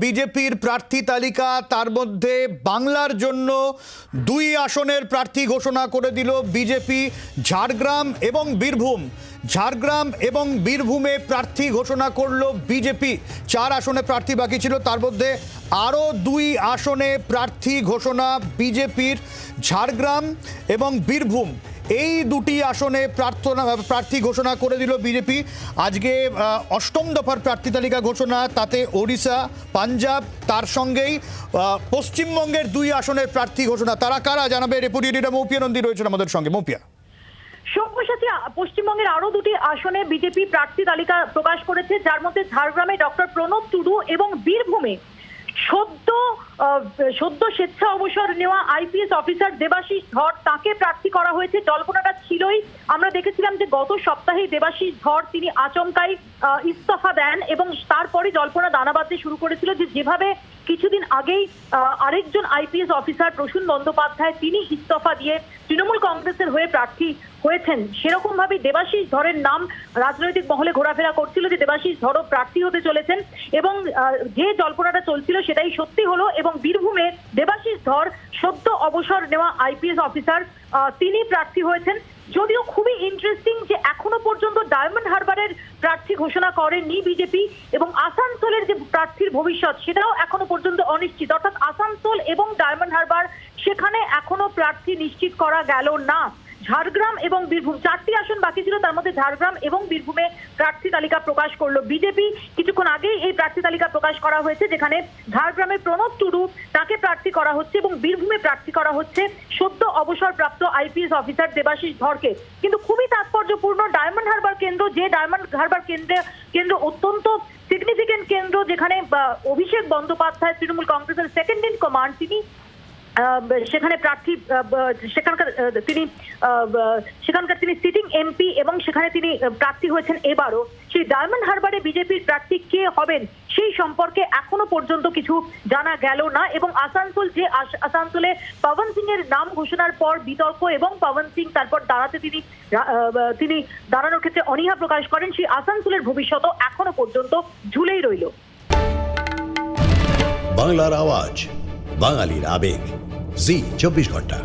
বিজেপির প্রার্থী তালিকা, তার মধ্যে বাংলার জন্য দুই আসনের প্রার্থী ঘোষণা করে দিল বিজেপি, ঝাড়গ্রাম এবং বীরভূম। ঝাড়গ্রাম এবং বীরভূমে প্রার্থী ঘোষণা করল বিজেপি। চার আসনে প্রার্থী বাকি ছিল, তার মধ্যে আরও দুই আসনে প্রার্থী ঘোষণা বিজেপির, ঝাড়গ্রাম এবং বীরভূম। এই দুটি আসনে প্রার্থনা, প্রার্থী ঘোষণা করে দিল বিজেপি। আজকে অষ্টম দফার প্রার্থী তালিকা ঘোষণা, তাতে ওড়িশা, পাঞ্জাব, তার সঙ্গেই পশ্চিমবঙ্গের দুই আসনের প্রার্থী ঘোষণা। তারা কারা জানাবে? রেপুডিয়েটার মৌপিয়া নন্দী রয়েছেন আমাদের সঙ্গে। মৌপিয়া। সব্যসাচী, পশ্চিমবঙ্গের আরও দুটি আসনে বিজেপি প্রার্থী তালিকা প্রকাশ করেছে। যার মধ্যে ঝাড়গ্রামে ডক্টর প্রণব টুডু এবং বীরভূমে সদ্য সদ্য স্বেচ্ছা অবসর নেওয়া আইপিএস অফিসার দেবাশিস ধর, তাকে প্রার্থী করা হয়েছে। জল্পনাটা ছিলই। আমরা দেখেছিলাম যে গত সপ্তাহে দেবাশিস ধর তিনি আচমকাই ইস্তফা দেন এবং তারপরে জল্পনা দানা বাঁধতে শুরু করেছিল যে যেভাবে কিছুদিন আগেই আরেকজন আইপিএস অফিসার প্রসূন বন্দ্যোপাধ্যায়, তিনি ইস্তফা দিয়ে তৃণমূল কংগ্রেসের হয়ে প্রার্থী হয়েছেন। সেরকম ভাবে দেবাশিস ধরের নাম রাজনৈতিক মহলে ঘোরাফেরা করছিল যে দেবাশিস ধরও প্রার্থী হতে চলেছেন এবং যে জল্পনাটা চলছিল সেটাই সত্যি হলো এবং বীরভূমে দেবাশিস ধর সদ্য অবসর নেওয়া আইপিএস অফিসার তিনি প্রার্থী হয়েছেন। যদিও খুবই ইন্টারেস্টিং যে পর্যন্ত ডায়মন্ড হারবারের প্রার্থী ঘোষণা করেনি বিজেপি এবং আসানসোলের যে প্রার্থীর ভবিষ্যৎ সেটাও এখনও পর্যন্ত অনিশ্চিত। অর্থাৎ আসানসোল এবং ডায়মন্ড হারবার সেখানে এখনও প্রার্থী নিশ্চিত করা গেল না। ঝাড়গ্রাম এবং বীরভূম। চারটি আসন বাকি ছিল, তার মধ্যে ঝাড়গ্রাম এবং বীরভূমে প্রার্থী তালিকা প্রকাশ করল বিজেপি। কিছুক্ষণ আগেই এই প্রার্থী তালিকা প্রকাশ করা হয়েছে, যেখানে ঝাড়গ্রামে প্রণব টুডু তাকে প্রার্থী করা হচ্ছে এবং বীরভূমে প্রার্থী করা হচ্ছে সদ্য অবসরপ্রাপ্ত আইপিএস অফিসার দেবাশিস ধরকে। কিন্তু খুবই তাৎপর্যপূর্ণ ডায়মন্ড হারবার কেন্দ্র, যে ডায়মন্ড হারবার কেন্দ্রে, কেন্দ্র অত্যন্ত সিগনিফিকেন্ট কেন্দ্র, যেখানে অভিষেক বন্দ্যোপাধ্যায়, তৃণমূল কংগ্রেসের সেকেন্ড ইন কমান্ড তিনি সেখানে প্রার্থী সেখানকার তিনি সেখানকার তিনি সিটিং এমপি এবং সেখানে তিনি প্রার্থী হয়েছেন এবারও। সেই ডায়মন্ড হারবারে বিজেপির প্রার্থী কে হবেন সেই সম্পর্কে এখনও পর্যন্ত কিছু জানা গেল না এবং আসানসোল যে আস- আসানসোলে পবন সিং এর নাম ঘোষণার পর বিতর্ক এবং পবন সিং তারপর দাঁড়াতে তিনি তিনি দাঁড়ানোর ক্ষেত্রে অনীহা প্রকাশ করেন, সেই আসানসোলের ভবিষ্যৎও এখনও পর্যন্ত ঝুলেই রইল। বাংলার আওয়াজ, বাঙালির আবেগ। জি চব্বিশ ঘণ্টা।